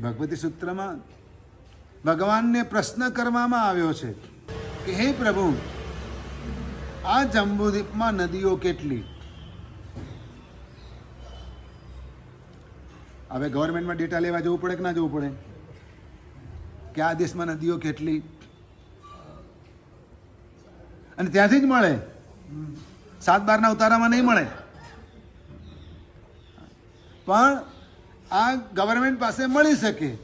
ભગવતી સૂત્રમાં ભગવાનને પ્રશ્ન કરવામાં આવ્યો છે કે હે પ્રભુ, આ જંબુદ્વીપમાં નદીઓ કેટલી? હવે ગવર્મેન્ટમાં ડેટા લેવા જવું પડે કે ના જવું પડે? કે આ દેશમાં નદીઓ કેટલી? અને ત્યાંથી જ મળે? સાત બારના ઉતારામાં નહીં મળે? પણ આ ગવર્મેન્ટ પાસે મળી શકે.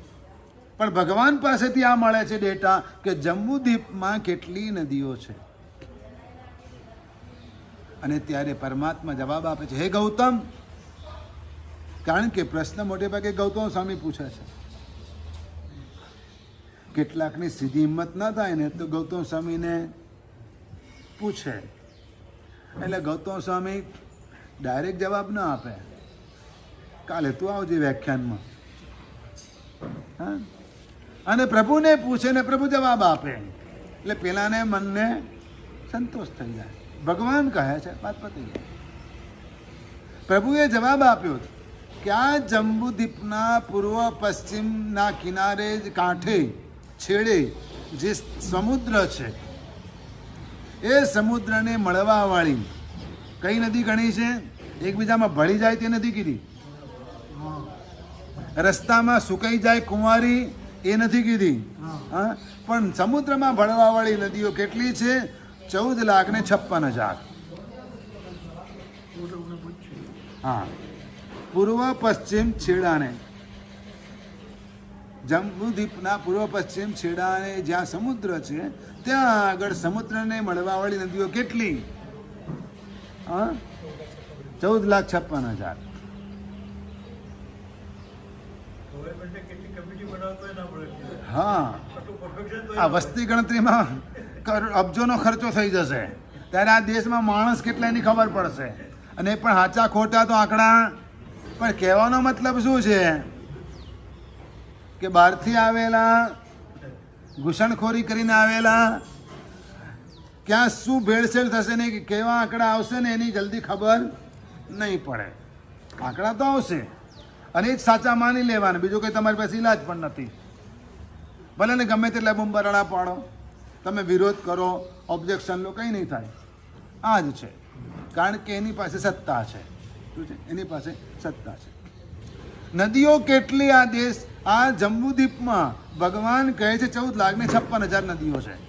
પણ ભગવાન પાસેથી આ મળે છે ડેટા કે જમ્બુદ્વીપમાં કેટલી નદીઓ છે. અને ત્યારે પરમાત્મા જવાબ આપે છે, હે ગૌતમ! કારણ કે પ્રશ્ન મોટે ભાગે ગૌતમ સ્વામી પૂછે છે. કેટલાકની સીધી હિંમત ના થાય ને તો ગૌતમ સ્વામીને પૂછે. એટલે ગૌતમ સ્વામી ડાયરેક્ટ જવાબ ના આપે. કાલે તું આવજે વ્યાખ્યાનમાં. હા? અને પ્રભુને પૂછે ને પ્રભુ જવાબ આપે. એટલે પેલાને મનને સંતોષ થઈ જાય. ભગવાન કહે છે, વાત પતી જાય પ્રભુએ જવાબ આપ્યો કે આ જંબુદ્વીપના પૂર્વ પશ્ચિમના કિનારે જ કાંઠે, છેડે જે સમુદ્ર છે, એ સમુદ્રને મળવાવાળી કઈ નદી ગણી છે? એકબીજામાં ભળી જાય તે નથી કીધી. રસ્તામાં સુકાઈ જાય કુંવારી એ નથી કીધી. હા? પણ સમુદ્રમાં ભળવાવાળી નદીઓ કેટલી છે? ચૌદ લાખ ને છપ્પન હજાર. હા. પૂર્વ પશ્ચિમ છેડાને. જમ્મુદ્વીપના પૂર્વ પશ્ચિમ છેડાને જ્યાં સમુદ્ર છે ત્યાં આગળ સમુદ્રને મળવાવાળી નદીઓ કેટલી? હા? ચૌદ લાખ છપ્પન હજાર ગવર્મેન્ટે કેટલી કમિટી બનાવતો ના પડે હા. આ વસ્તી ગણતરીમાં અબજોનો ખર્ચો થઈ જશે. ત્યારે આ દેશમાં માણસ કેટલા એની ખબર પડશે. અને એ પણ સાચા ખોટા તો આંકડા. પણ કહેવાનો મતલબ શું છે? કે બહારથી આવેલા ઘૂસણખોરી કરીને આવેલા ક્યાં શું ભેળસેળ થશે ને કે કેવા આંકડા આવશે ને એની જલ્દી ખબર નહીં પડે. આંકડા તો આવશે. અને એ જ સાચા માની લેવાના. બીજું કંઈ તમારી પાસે ઈલાજ પણ નથી. ભલે ને ગમે તેટલા બુંબરાડા પાડો, તમે વિરોધ કરો ઓબ્જેક્શન લો, કંઈ નહીં થાય. આ જ છે. કારણ કે એની પાસે સત્તા છે. શું છે? એની પાસે સત્તા છે. નદીઓ કેટલી આ દેશ, આ જંબુદ્વીપમાં ભગવાન કહે છે ચૌદ લાખ ને છપ્પન હજાર નદીઓ છે.